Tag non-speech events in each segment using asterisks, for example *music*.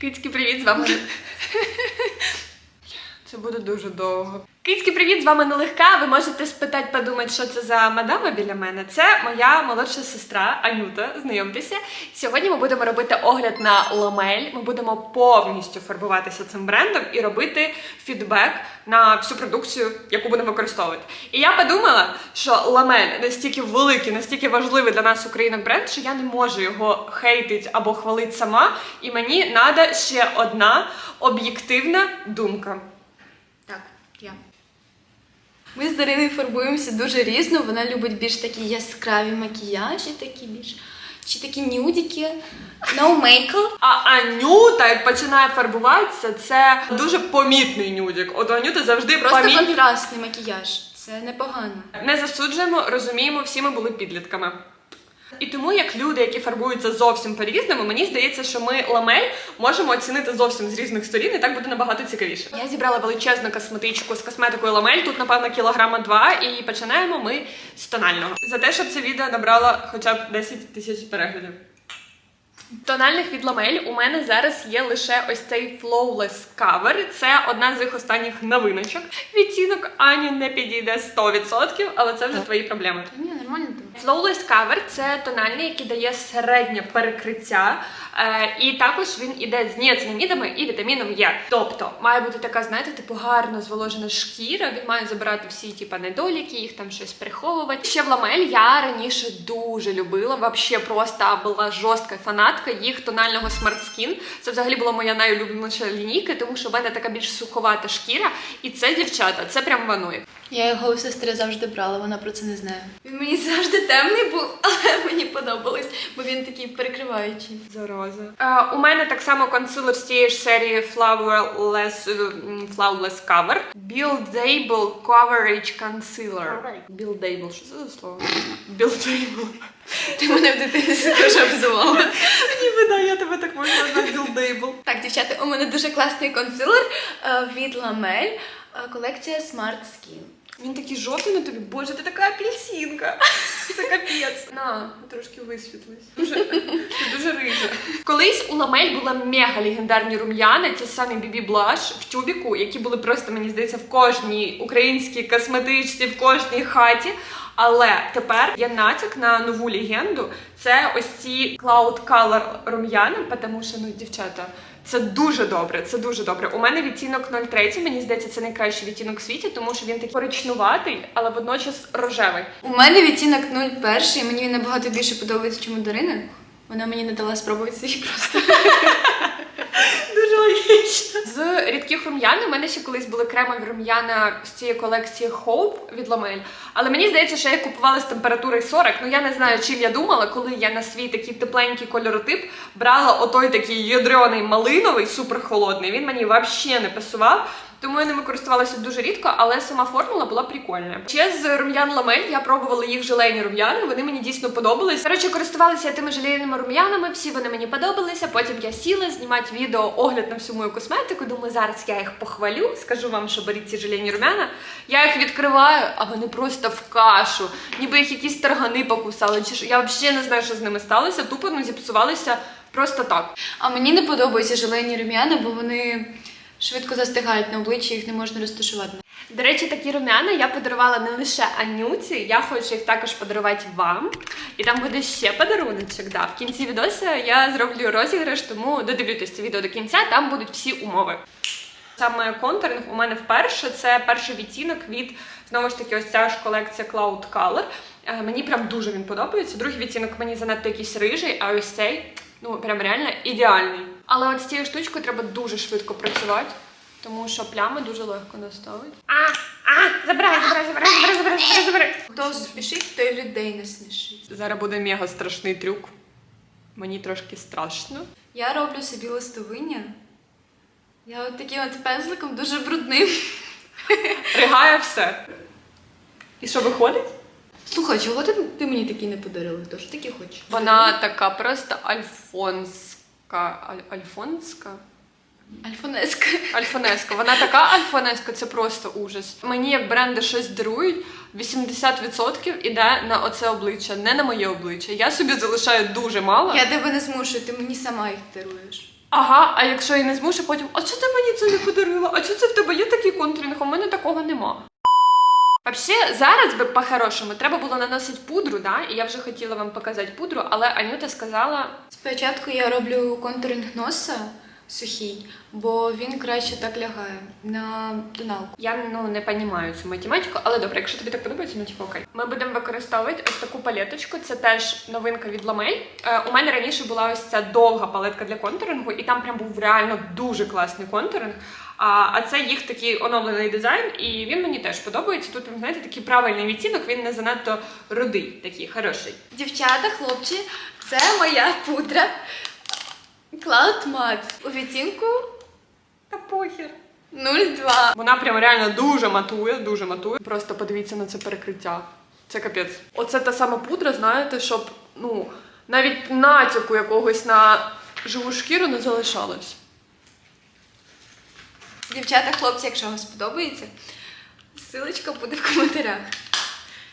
Кицьки, привіт, з вами. Це буде дуже довго. Кицьки, привіт, з вами нелегка. Ви можете спитати, подумати, що це за мадама біля мене. Це моя молодша сестра Анюта. Знайомтеся. Сьогодні ми будемо робити огляд на ламель. Ми будемо повністю фарбуватися цим брендом і робити фідбек на всю продукцію, яку будемо використовувати. І я подумала, що ламель настільки великий, настільки важливий для нас українок бренд, що я не можу його хейтити або хвалити сама. І мені треба ще одна об'єктивна думка. Так, я. Ми з Дариною фарбуємося дуже різно. Вона любить більш такі яскраві макіяжі, такі більш чи такі нюдіки, No makeup. А Анюта, як починає фарбуватися, це дуже помітний нюдік. От у Анюти завжди Просто помітні. контрастний макіяж. Це непогано. Не засуджуємо, розуміємо, всі ми були підлітками. І тому, як люди, які фарбуються зовсім по-різному, мені здається, що ми ламель можемо оцінити зовсім з різних сторін, і так буде набагато цікавіше. Я зібрала величезну косметичку з косметикою ламель, тут, напевно, кілограма два, і починаємо ми з тонального. За те, щоб це відео набрало хоча б 10 тисяч переглядів. Тональних від ламель у мене зараз є лише ось цей Flawless Cover. Це одна з їх останніх новиночок. Відтінок Ані не підійде 100%, але це вже твої проблеми. Ні, нормально. Flawless Cover – це тональний, який дає середнє перекриття, е, і також він іде з ніацинамідами і вітаміном Е. Тобто має бути така, знаєте, типу гарно зволожена шкіра. Він має забирати всі типу, недоліки, їх там щось приховувати. Ще в ламель я раніше дуже любила. Вообще просто була жорстка фанатка їх тонального Smart Skin. Це взагалі була моя найулюбленіша лінійка, тому що в мене така більш суховата шкіра, і це дівчата, це прям ванує. Я його у сестри завжди брала, вона про це не знає. Він мені завжди темний був, *laughs* але мені подобалось, бо він такий перекриваючий. Зараза. Е, у мене так само консилер з тієї ж серії Flowerless, е, Flawless Cover. Buildable Coverage Concealer. Buildable, що це за слово? Buildable. Ти мене в дитинстві дуже обзивала. *laughs* Ніби да, я тебе так можу назвати Buildable. Так, дівчата, у мене дуже класний консилер е, від Ламель, е, колекція Smart Skin. Він такий жовтий на тобі. Боже, ти така апельсинка. Це капець. На, трошки висвітлись. Дуже, дуже рижа. Колись у Ламель була мега легендарні рум'яна, ті самі Бібі Блаш в тюбіку, які були просто, мені здається, в кожній українській косметичці, в кожній хаті. Але тепер є натяк на нову легенду. Це ось ці Cloud Color рум'яна, тому що ну, дівчата. Це дуже добре, це дуже добре. У мене відтінок 03, мені здається, це найкращий відтінок в світі, тому що він такий коричнуватий, але водночас рожевий. У мене відтінок 01, і мені він набагато більше подобається, чим у Дарини. Вона мені не дала спробувати свій просто. Дуже логічно. З рідких рум'ян у мене ще колись були кремові рум'яна з цієї колекції Hope від Ламель. Але мені здається, що я купувала з температурою 40. Ну я не знаю, чим я думала, коли я на свій такий тепленький кольоротип брала отой такий ядрений малиновий, суперхолодний. Він мені взагалі не пасував. Тому я ними користувалася дуже рідко, але сама формула була прикольна. Ще з рум'ян ламель я пробувала їх желейні рум'яни. Вони мені дійсно подобались. Коротше, користувалася тими желейними рум'янами. Всі вони мені подобалися. Потім я сіла знімати відео огляд на всю мою косметику. Думаю, зараз я їх похвалю. Скажу вам, що беріть ці желейні рум'яна. Я їх відкриваю, а вони просто в кашу. Ніби їх якісь таргани покусали. Чи я взагалі не знаю, що з ними сталося. Тупо ну зіпсувалися просто так. А мені не подобаються желейні рум'яна, бо вони швидко застигають на обличчі, їх не можна розташувати. До речі, такі рум'яна я подарувала не лише Анюці, я хочу їх також подарувати вам. І там буде ще подаруночок. Да. В кінці відосу я зроблю розіграш, тому додивлюйтесь це відео до кінця, там будуть всі умови. Саме контуринг у мене вперше це перший відтінок від знову ж таки, ось ця ж колекція Cloud Color. Е, Мені прям дуже він подобається. Другий відтінок мені занадто якийсь рижий, а ось цей ну прям реально ідеальний. Але от з цією штучкою треба дуже швидко працювати. Тому що плями дуже легко наставить. А, а, забирай, забирай, забирай, забирай, забирай, забирай, забирай. Хто спішить, той людей не смішить. Зараз буде мега страшний трюк. Мені трошки страшно. Я роблю собі листовиння. Я от таким от пензликом дуже брудним. Ригає все. І що виходить? Слухай, чого ти, ти мені такі не подарила? Хто ж такі хоче? Вона така просто альфонська. Аль- альфонська? Альфонеска. Альфонеска. Вона така альфонеска, це просто ужас. Мені як бренди щось дарують, 80% іде на оце обличчя, не на моє обличчя. Я собі залишаю дуже мало. Я тебе не змушую, ти мені сама їх даруєш. Ага, а якщо я не змушу, потім, а чого ти мені це не подарила? А чого це в тебе є такий контуринг? У мене такого нема. Взагалі, зараз би по-хорошому треба було наносити пудру, да? і я вже хотіла вам показати пудру, але Анюта сказала, Спочатку я роблю контуринг носа сухий, бо він краще так лягає на тоналку. я ну не розумію цю математику, але добре, якщо тобі так подобається, ну типу окей. Ми будемо використовувати ось таку палеточку. Це теж новинка від Ламель. Е, у мене раніше була ось ця довга палетка для контурингу, і там прям був реально дуже класний контуринг. А, а це їх такий оновлений дизайн, і він мені теж подобається. Тут, знаєте, такий правильний відтінок, він не занадто рудий, такий хороший. Дівчата, хлопці, це моя пудра Cloud Matte у відтінку Та похер. 02. Вона прям реально дуже матує, дуже матує. Просто подивіться на це перекриття. Це капець. Оце та сама пудра, знаєте, щоб ну навіть натяку якогось на живу шкіру не залишалось. Дівчата, хлопці, якщо вам сподобається, силочка буде в коментарях.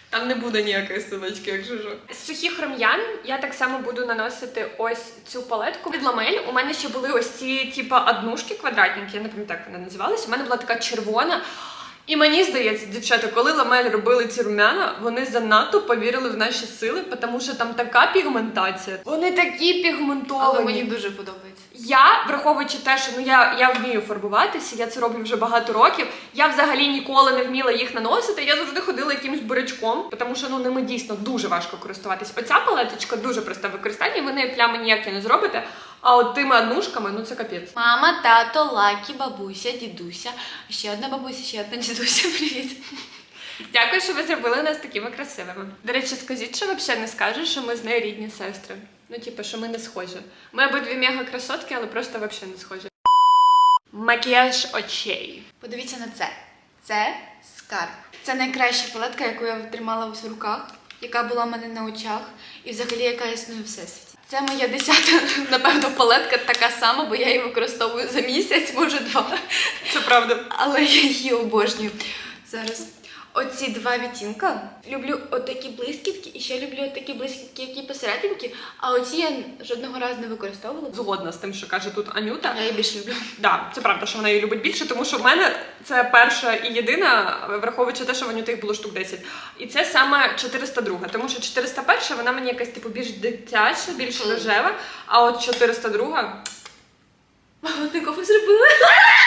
Там не буде ніякої силочки, якщо що. З сухих рум'ян я так само буду наносити ось цю палетку від ламель. У мене ще були ось ці, типа, однушки квадратненькі, я не пам'ятаю, як вона називалися. У мене була така червона. І мені здається, дівчата, коли ламель робили ці рум'яна, вони занадто повірили в наші сили, тому що там така пігментація. Вони такі пігментовані. Але мені дуже подобається. Я, враховуючи те, що ну я, я вмію фарбуватися, я це роблю вже багато років. Я взагалі ніколи не вміла їх наносити. Я завжди ходила якимось бурячком, тому що ну ними дійсно дуже важко користуватись. Оця палеточка дуже проста в використанні. Ви нею плями ніякі не зробите. А от тими однушками, ну це капець. Мама, тато, Лакі, бабуся, дідуся. Ще одна бабуся, ще одна дідуся. *laughs* Привіт. Дякую, що ви зробили нас такими красивими. До речі, скажіть, що взагалі не скажеш, що ми з нею рідні сестри. Ну, типу, що ми не схожі. Ми обидві мега красотки, але просто взагалі не схожі. Макіяж очей. Подивіться на це. Це скарб. Це найкраща палетка, яку я тримала в руках, яка була в мене на очах, і взагалі яка існує в всесвіті. Це моя десята, напевно, палетка така сама, бо я її використовую за місяць, може два. Це правда. Але я її обожнюю. Зараз. Оці два відтінка. Люблю отакі блискітки, і ще люблю такі блискітки, які посерединки, а оці я жодного разу не використовувала. Згодна з тим, що каже тут Анюта. Я її більше люблю. Да, це правда, що вона її любить більше, тому що в мене це перша і єдина, враховуючи те, що в Анюти їх було штук 10. І це саме 402, тому що 401 вона мені якась типу більш дитяча, більш рожева, а от 402 Мама, ти кого зробила? *laughs*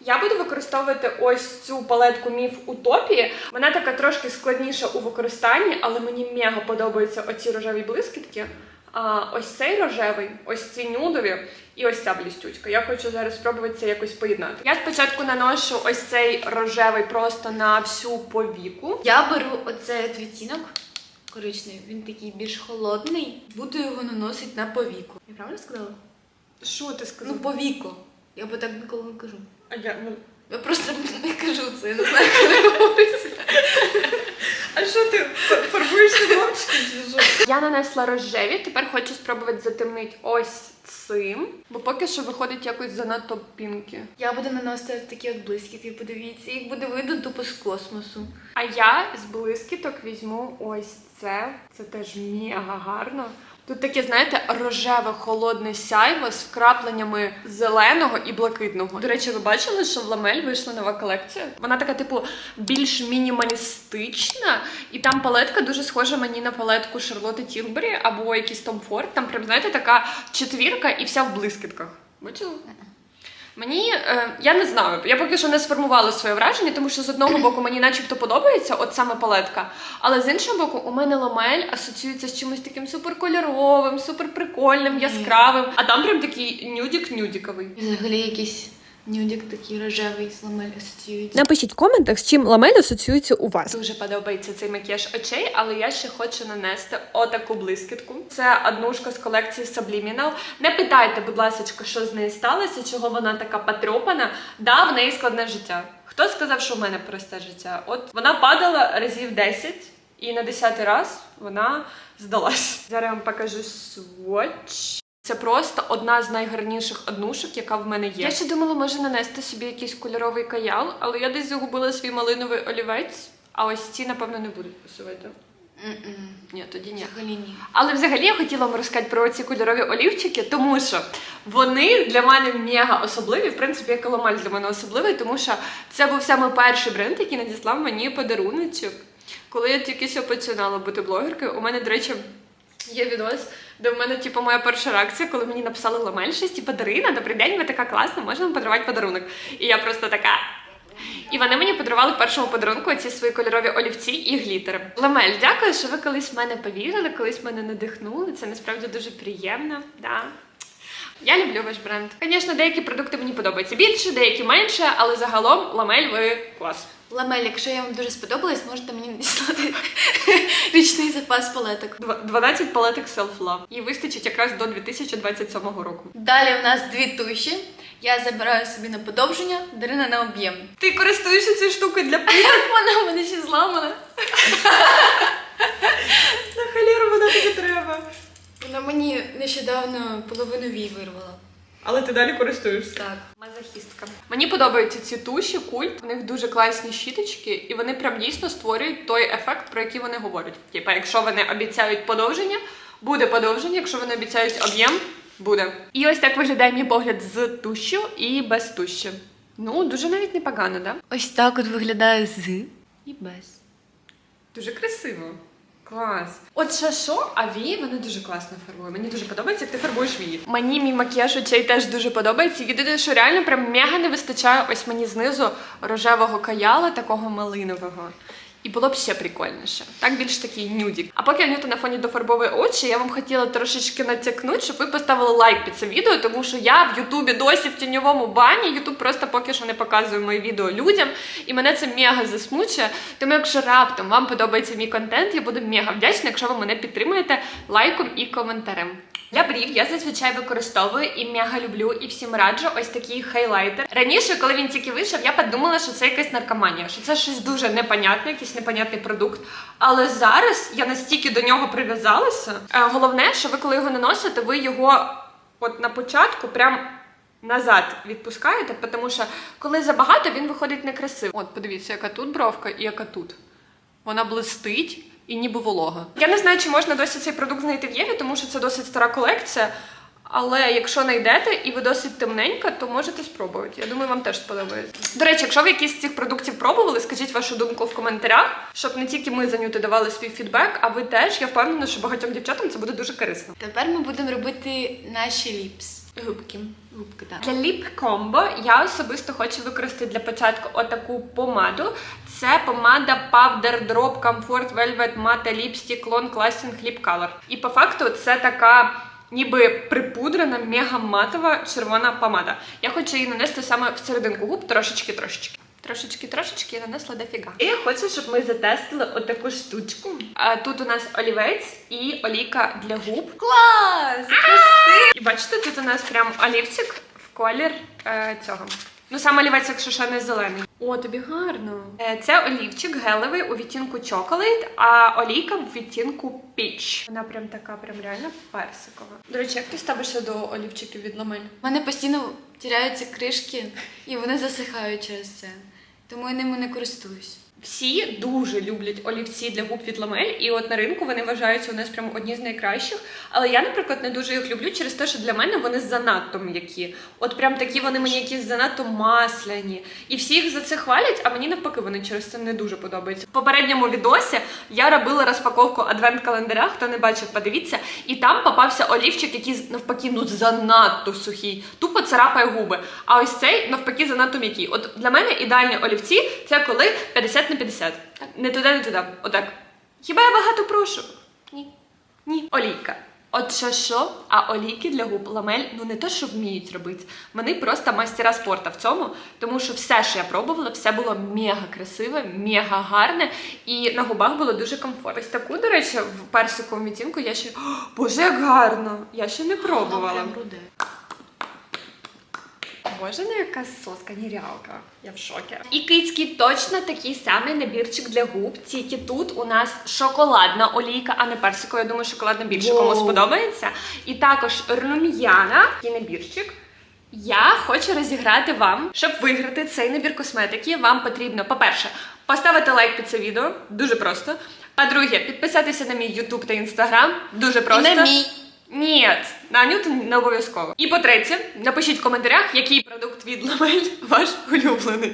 Я буду використовувати ось цю палетку Міф Утопії. Вона така трошки складніша у використанні, але мені мега подобаються оці рожеві блискітки. А, ось цей рожевий, ось ці нюдові і ось ця блістючка. Я хочу зараз спробувати це якось поєднати. Я спочатку наношу ось цей рожевий просто на всю повіку. Я беру оцей відтінок коричневий, він такий більш холодний. Буду його наносити на повіку. Я правильно сказала? Що ти сказала? Ну, повіку. Я бо так ніколи не кажу. А я, ну... Я просто не кажу це, я не знаю, це говориться. *laughs* а що ти фарбуєшся ножки? Я нанесла рожеві, тепер хочу спробувати затемнити ось цим, бо поки що виходить якось занадто пінки. Я буду наносити такі от блискітки, подивіться, їх буде видно тупо з космосу. А я з блискіток візьму ось це. Це теж мега гарно. Тут таке, знаєте, рожеве холодне сяйво з вкрапленнями зеленого і блакитного. До речі, ви бачили, що в Ламель вийшла нова колекція? Вона така, типу, більш мінімалістична, і там палетка дуже схожа мені на палетку Шарлотти Тілбері або якийсь Том Форд. Там прям, знаєте, така четвірка і вся в блискітках. Бачили? Мені е, я не знаю, я поки що не сформувала своє враження, тому що з одного *clears throat* боку мені начебто подобається от саме палетка, але з іншого боку, у мене ламель асоціюється з чимось таким суперкольоровим, суперприкольним, яскравим. А там прям такий нюдік-нюдіковий. Взагалі якийсь нюдик такий рожевий з ламель асоціюється. Напишіть в коментах, з чим ламель асоціюється у вас. Дуже подобається цей макіяж очей, але я ще хочу нанести отаку блискітку. Це однушка з колекції Subliminal. Не питайте, будь ласка, що з нею сталося, чого вона така потрьопана. Да, в неї складне життя. Хто сказав, що в мене просте життя? От вона падала разів 10, і на 10 раз вона здалась. Зараз я вам покажу сводч. Це просто одна з найгарніших однушок, яка в мене є. Я ще думала, може нанести собі якийсь кольоровий каял, але я десь загубила свій малиновий олівець, а ось ці, напевно, не будуть пасувати. М-м. Ні, тоді ні. Взагалі ні. Але взагалі я хотіла вам розказати про ці кольорові олівчики, тому що вони для мене мега особливі. В принципі, як Коломаль для мене особливий, тому що це був саме перший бренд, який надіслав мені подаруночок. Коли я тільки що починала бути блогеркою, у мене, до речі, є відос, де в мене, типу, моя перша реакція, коли мені написали ламель щось, типу, Дарина, добрий день, ви така класна, можна вам подарувати подарунок. І я просто така. І вони мені подарували в першому подарунку ці свої кольорові олівці і глітери. Ламель, дякую, що ви колись в мене повірили, колись мене надихнули. Це насправді дуже приємно. Да. Я люблю ваш бренд. Звісно, деякі продукти мені подобаються більше, деякі менше, але загалом ламель ви клас. Ламель, якщо я вам дуже сподобалась, можете мені надіслати *laughs* річний запас палеток. 12 палеток self-love. І вистачить якраз до 2027 року. Далі в нас дві туші. Я забираю собі на подовження, Дарина на об'єм. Ти користуєшся цією штукою для *laughs* Вона в мене ще зламана. *laughs* На халіру вона тобі треба. Вона мені нещодавно половину вій вирвала. Але ти далі користуєшся. Так. Мазохістка. Мені подобаються ці туші, культ. У них дуже класні щіточки, і вони прям дійсно створюють той ефект, про який вони говорять. Типа, якщо вони обіцяють подовження, буде подовження. Якщо вони обіцяють об'єм, буде. І ось так виглядає мій погляд з тушю і без туші. Ну, дуже навіть непогано, да? Ось так от виглядає з і без. Дуже красиво. Клас. От що, а вії вони дуже класно фарбує. Мені дуже подобається, як ти фарбуєш вії. Мені мій макіяж очей теж дуже подобається. Єдине, що реально прям мега не вистачає ось мені знизу рожевого каяла, такого малинового. І було б ще прикольніше. Так більш такий нюдік. А поки Анюта на фоні дофарбовує очі, я вам хотіла трошечки натякнути, щоб ви поставили лайк під це відео, тому що я в Ютубі досі в тіньовому бані. Ютуб просто поки що не показує мої відео людям, і мене це мега засмучує. Тому, якщо раптом вам подобається мій контент, я буду мега вдячна, якщо ви мене підтримуєте лайком і коментарем. Для брів я зазвичай використовую і мега люблю і всім раджу ось такий хайлайтер. Раніше, коли він тільки вийшов, я подумала, що це якась наркоманія, що це щось дуже непонятне, якийсь непонятний продукт. Але зараз я настільки до нього прив'язалася. Е, Головне, що ви коли його наносите, ви його от на початку прям. Назад відпускаєте, тому що коли забагато, він виходить некрасиво. От, подивіться, яка тут бровка і яка тут. Вона блистить і ніби волога. Я не знаю, чи можна досі цей продукт знайти в Єві, тому що це досить стара колекція. Але якщо знайдете і ви досить темненька, то можете спробувати. Я думаю, вам теж сподобається. До речі, якщо ви якісь з цих продуктів пробували, скажіть вашу думку в коментарях, щоб не тільки ми за Нюти давали свій фідбек, а ви теж. Я впевнена, що багатьом дівчатам це буде дуже корисно. Тепер ми будемо робити наші ліпс. Губки. Губки, так. Для ліп комбо я особисто хочу використати для початку отаку помаду. Це помада Powder Drop Comfort Velvet Matte Lipstick Long Lasting Lip Color. І по факту це така. Ніби припудрена, мега матова червона помада. Я хочу її нанести саме в серединку губ, трошечки, трошечки. Трошечки, трошечки нанесла дофіга. І я хочу, щоб ми затестили отаку штучку. А, тут у нас олівець і олійка для губ. Клас! І бачите, тут у нас прям олівчик в колір е, цього. Ну, сам олівець, якщо ще не зелений. О, тобі гарно. Е, це олівчик гелевий у відтінку чоколейт, а олійка в відтінку піч. Вона прям така, прям реально персикова. До речі, як ти ставишся до олівчиків від ламель? У мене постійно тіряються кришки, і вони засихають через це. Тому я ними не користуюсь. Всі дуже люблять олівці для губ від ламель, і от на ринку вони вважаються у нас прям одні з найкращих. Але я, наприклад, не дуже їх люблю через те, що для мене вони занадто м'які. От прям такі вони мені якісь занадто масляні. І всі їх за це хвалять, а мені навпаки вони через це не дуже подобаються. В попередньому відосі я робила розпаковку адвент-календаря, хто не бачив, подивіться, і там попався олівчик, який навпаки ну занадто сухий, тупо царапає губи. А ось цей навпаки занадто м'який. От для мене ідеальні олівці це коли 50 на 50. Не туди, не туди. Отак. Хіба я багато прошу? Ні. Ні. Олійка. От що що, а олійки для губ ламель ну не то, що вміють робити. Вони просто мастера спорту в цьому, тому що все, що я пробувала, все було мега красиве, мега гарне, і на губах було дуже комфортно. Ось таку, до речі, в персиковому відтінку я ще О, боже, як гарно! Я ще не пробувала. Боже, ну яка соска, нірялка. Я в шокі. І кицький точно такий самий набірчик для губ. Тільки тут у нас шоколадна олійка, а не персикова. Я думаю, шоколадна більше кому сподобається. І також рум'яна такий набірчик. Я хочу розіграти вам, щоб виграти цей набір косметики. Вам потрібно, по-перше, поставити лайк під це відео, дуже просто. А друге, підписатися на мій YouTube та Instagram. Дуже просто. І на мій. Ні, на Ньютон не обов'язково. І по-третє, напишіть в коментарях, який продукт від Ламель ваш улюблений.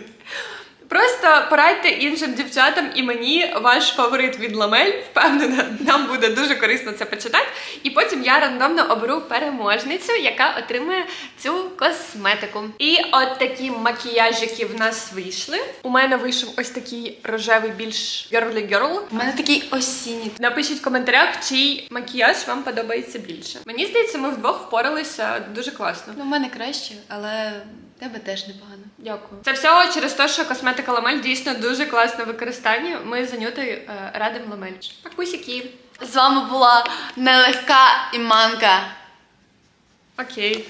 Просто порадьте іншим дівчатам і мені ваш фаворит від Ламель. Впевнена, нам буде дуже корисно це почитати. І потім я рандомно оберу переможницю, яка отримає цю косметику. І от такі макіяжики в нас вийшли. У мене вийшов ось такий рожевий, більш girly girl. У мене такий осінній. Напишіть в коментарях, чий макіяж вам подобається більше. Мені здається, ми вдвох впоралися дуже класно. Ну, в мене краще, але тебе теж непогано. Дякую. Це все через те, що косметика Ламель дійсно дуже класне використання. Ми за нютою е, радимо Ламель. Пакусіки. З вами була нелегка іманка. Окей.